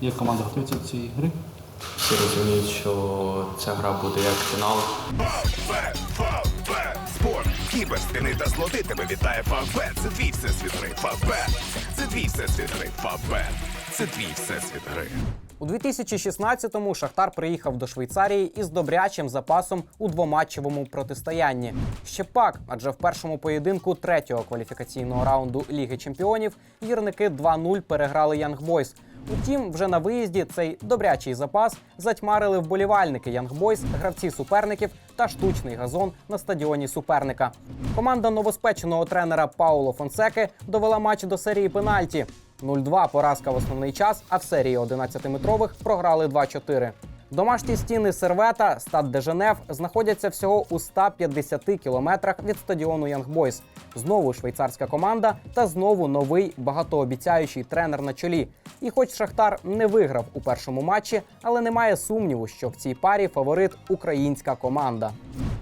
Як команда готується до цієї гри? Всі розуміють, що ця гра буде як фінал. Спорт, кіберспіни та злоти тебе вітає Фавбет. Це твій всесвіт гри. Фавбет, це твій всесвіт гри. Фавбет, це твій всесвіт гри. У 2016-му Шахтар приїхав до Швейцарії із добрячим запасом у двоматчевому протистоянні. Ще пак, адже в першому поєдинку третього кваліфікаційного раунду Ліги Чемпіонів гірники 2-0 переграли Янгбойс. Утім, вже на виїзді цей добрячий запас затьмарили вболівальники Янгбойс, гравці суперників та штучний газон на стадіоні суперника. Команда новоспеченого тренера Пауло Фонсеки довела матч до серії пенальті. 0-2 поразка в основний час, а в серії 11-метрових програли 2-4. Домашні стіни Сервета, стад де Женев знаходяться всього у 150 кілометрах від стадіону Янгбойс. Знову швейцарська команда та знову новий багатообіцяючий тренер на чолі. І хоч Шахтар не виграв у першому матчі, але немає сумніву, що в цій парі фаворит українська команда.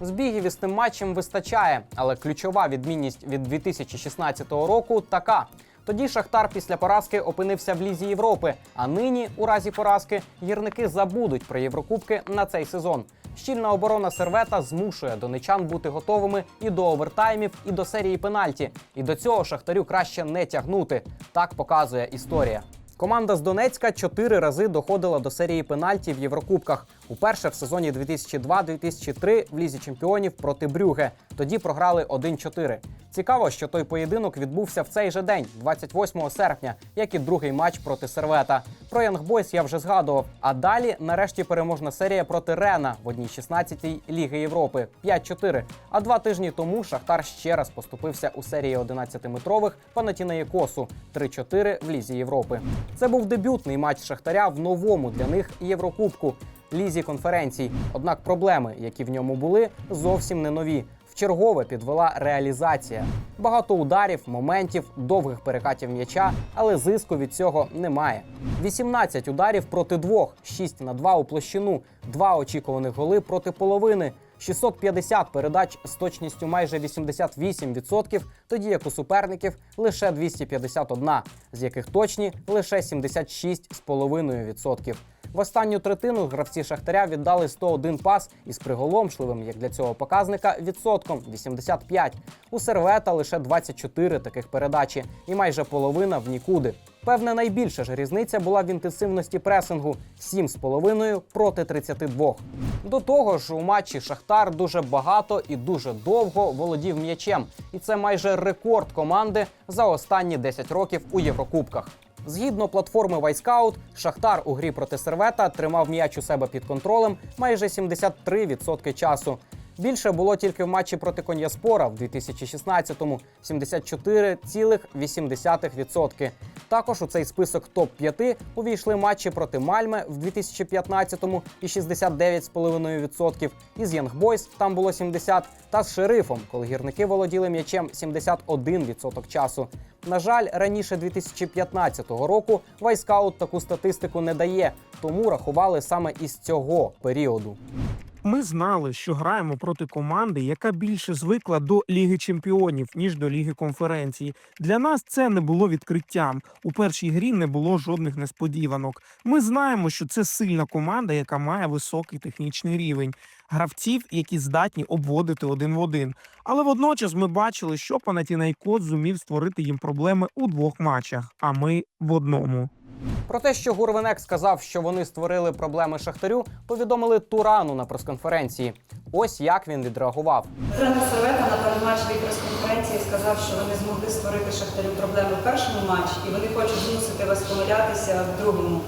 Збігів із тим матчем вистачає, але ключова відмінність від 2016 року така. Тоді Шахтар після поразки опинився в лізі Європи. А нині, у разі поразки, гірники забудуть про Єврокубки на цей сезон. Щільна оборона сервета змушує донечан бути готовими і до овертаймів, і до серії пенальті. І до цього шахтарю краще не тягнути. Так показує історія. Команда з Донецька чотири рази доходила до серії пенальті в Єврокубках. Уперше в сезоні 2002-2003 в лізі чемпіонів проти Брюге. Тоді програли 1-4. Цікаво, що той поєдинок відбувся в цей же день, 28 серпня, як і другий матч проти Сервета. Про Янгбойс я вже згадував. А далі, нарешті, переможна серія проти Рена в одній 16-й Ліги Європи 5-4. А два тижні тому Шахтар ще раз поступився у серії 11-метрових Панатінаєкосу 3-4 в Лізі Європи. Це був дебютний матч Шахтаря в новому для них Єврокубку Лізі конференцій. Однак проблеми, які в ньому були, зовсім не нові. Вчергове підвела реалізація. Багато ударів, моментів, довгих перекатів м'яча, але зиску від цього немає. 18 ударів проти двох, 6 на 2 у площину, 2 очікуваних голи проти половини. 650 передач з точністю майже 88%, тоді як у суперників лише 251, з яких точні лише 76,5%. В останню третину гравці Шахтаря віддали 101 пас із приголомшливим, як для цього показника, відсотком 85. У сервета лише 24 таких передачі, і майже половина в нікуди. Певне, найбільша ж різниця була в інтенсивності пресингу 7,5 проти 32. До того ж, у матчі Шахтар дуже багато і дуже довго володів м'ячем, і це майже рекорд команди за останні 10 років у Єврокубках. Згідно платформи Вайскаут, Шахтар у грі проти сервета тримав м'яч у себе під контролем майже 73% часу. Більше було тільки в матчі проти Кон'яспора в 2016-му 74,8%. Також у цей список топ-5 увійшли матчі проти Мальме в 2015-му і 69,5%. Із Янгбойс там було 70, та з шерифом, коли гірники володіли м'ячем 71% часу. На жаль, раніше 2015 року Вайскаут таку статистику не дає, тому рахували саме із цього періоду. Ми знали, що граємо проти команди, яка більше звикла до Ліги Чемпіонів, ніж до Ліги конференції. Для нас це не було відкриттям. У першій грі не було жодних несподіванок. Ми знаємо, що це сильна команда, яка має високий технічний рівень, гравців, які здатні обводити один в один. Але водночас ми бачили, що Панатінайкос зумів створити їм проблеми у двох матчах, а ми в одному. Про те, що Гурвенек сказав, що вони створили проблеми Шахтарю, повідомили Турану на прес-конференції. Ось як він відреагував. Тренер Савета на передматчевій прес-конференції сказав, що вони змогли створити Шахтарю проблеми в першому матчі і вони хочуть змусити вас помилятися в другому.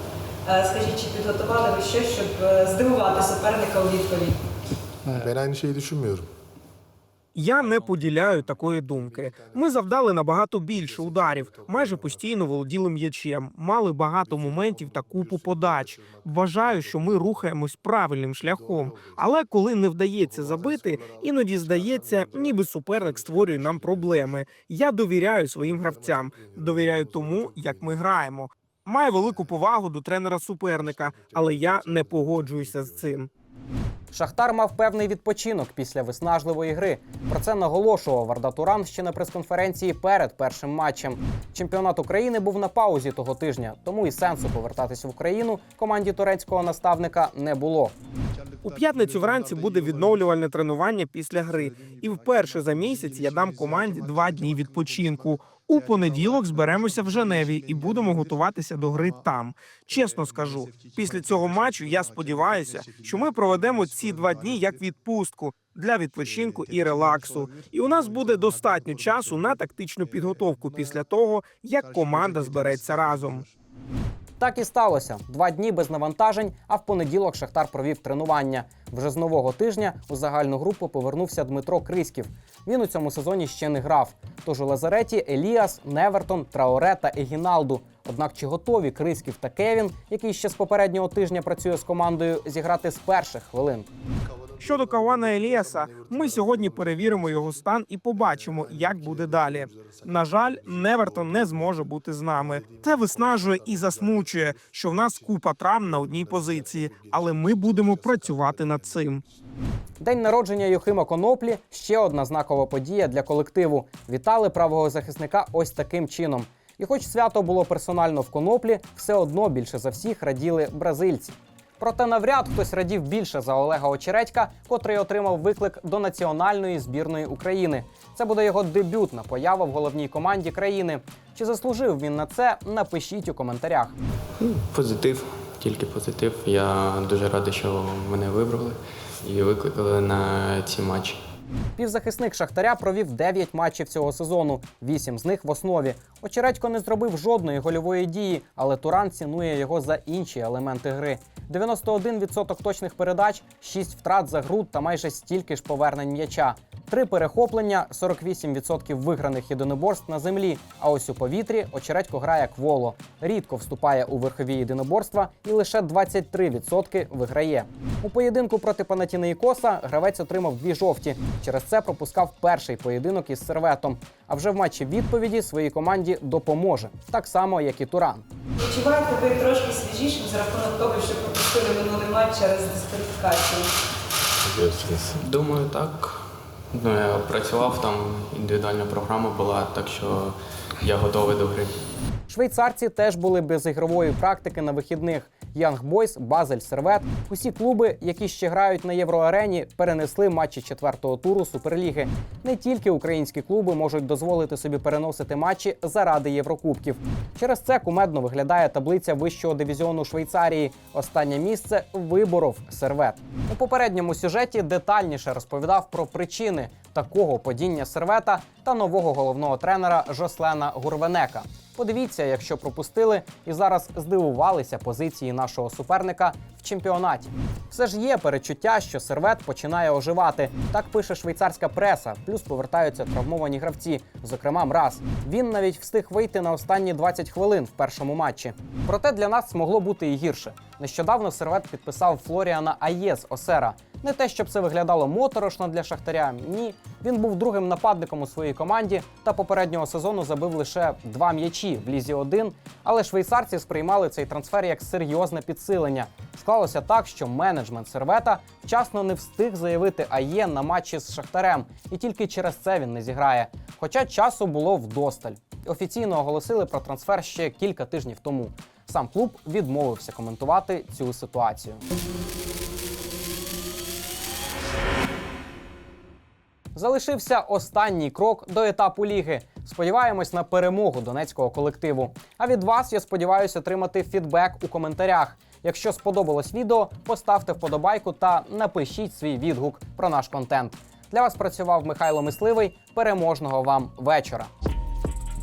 Е, Скажіть, чи підготували ви щось, щоб е, здивувати суперника у відповідь? Ben aynı şeyi düşünmüyorum. Я не поділяю такої думки. Ми завдали набагато більше ударів, майже постійно володіли м'ячем, мали багато моментів та купу подач. Вважаю, що ми рухаємось правильним шляхом. Але коли не вдається забити, іноді здається, ніби суперник створює нам проблеми. Я довіряю своїм гравцям, довіряю тому, як ми граємо. Маю велику повагу до тренера суперника, але я не погоджуюся з цим. Шахтар мав певний відпочинок після виснажливої гри. Про це наголошував Варда Туран ще на прес-конференції перед першим матчем. Чемпіонат України був на паузі того тижня, тому і сенсу повертатись в Україну команді турецького наставника не було. У п'ятницю вранці буде відновлювальне тренування після гри. І вперше за місяць я дам команді два дні відпочинку. У понеділок зберемося в Женеві і будемо готуватися до гри там. Чесно скажу, після цього матчу я сподіваюся, що ми проведемо ці два дні як відпустку для відпочинку і релаксу. І у нас буде достатньо часу на тактичну підготовку після того, як команда збереться разом. Так і сталося. Два дні без навантажень, а в понеділок Шахтар провів тренування. Вже з нового тижня у загальну групу повернувся Дмитро Криськів. Він у цьому сезоні ще не грав. Тож у Лазареті Еліас, Невертон, Траоре та Егіналду. Однак чи готові Криськів та Кевін, який ще з попереднього тижня працює з командою, зіграти з перших хвилин? Щодо Кавана Еліаса, ми сьогодні перевіримо його стан і побачимо, як буде далі. На жаль, Невертон не зможе бути з нами. Це виснажує і засмучує, що в нас купа травм на одній позиції, але ми будемо працювати над цим. День народження Юхима Коноплі ще одна знакова подія для колективу. Вітали правого захисника ось таким чином. І хоч свято було персонально в коноплі, все одно більше за всіх раділи бразильці. Проте навряд хтось радів більше за Олега Очередька, котрий отримав виклик до національної збірної України. Це буде його дебютна поява в головній команді країни. Чи заслужив він на це? Напишіть у коментарях. Ну, позитив, тільки позитив. Я дуже радий, що мене вибрали і викликали на ці матчі. Півзахисник Шахтаря провів 9 матчів цього сезону, 8 з них в основі. Очередько не зробив жодної гольової дії, але Туран цінує його за інші елементи гри. 91% точних передач, 6 втрат за гру та майже стільки ж повернень м'яча. Три перехоплення, 48% виграних єдиноборств на землі. А ось у повітрі очередько грає як воло. Рідко вступає у верхові єдиноборства і лише 23% виграє. У поєдинку проти Панатінеїкоса гравець отримав дві жовті. Через це пропускав перший поєдинок із серветом. А вже в матчі відповіді своїй команді допоможе, так само як і Туран. Відчуваєте ви трошки свіжішим за рахунок того, що пропустили минулий матч через дискваліфікацію? Думаю, так. Ну, я працював там, індивідуальна програма була, так що я готовий до гри. Швейцарці теж були без ігрової практики на вихідних. Янг Бойс, Базель, Сервет. Усі клуби, які ще грають на євроарені, перенесли матчі четвертого туру Суперліги. Не тільки українські клуби можуть дозволити собі переносити матчі заради Єврокубків. Через це кумедно виглядає таблиця вищого дивізіону Швейцарії. Останнє місце виборов Сервет. У попередньому сюжеті детальніше розповідав про причини такого падіння сервета та нового головного тренера Жослена Гурвенека. Подивіться, якщо пропустили і зараз здивувалися позиції нашого суперника в чемпіонаті. Все ж є перечуття, що сервет починає оживати. Так пише швейцарська преса. Плюс повертаються травмовані гравці, зокрема мраз. Він навіть встиг вийти на останні 20 хвилин в першому матчі. Проте для нас могло бути і гірше. Нещодавно сервет підписав Флоріана Аєс Осера. Не те, щоб це виглядало моторошно для шахтаря. Ні, він був другим нападником у своїй команді та попереднього сезону забив лише два м'ячі в лізі 1 Але швейцарці сприймали цей трансфер як серйозне підсилення. Склалося так, що менеджмент сервета вчасно не встиг заявити АЄ на матчі з Шахтарем, і тільки через це він не зіграє. Хоча часу було вдосталь. Офіційно оголосили про трансфер ще кілька тижнів тому. Сам клуб відмовився коментувати цю ситуацію. Залишився останній крок до етапу ліги. Сподіваємось на перемогу донецького колективу. А від вас я сподіваюся отримати фідбек у коментарях. Якщо сподобалось відео, поставте вподобайку та напишіть свій відгук про наш контент. Для вас працював Михайло Мисливий. Переможного вам вечора.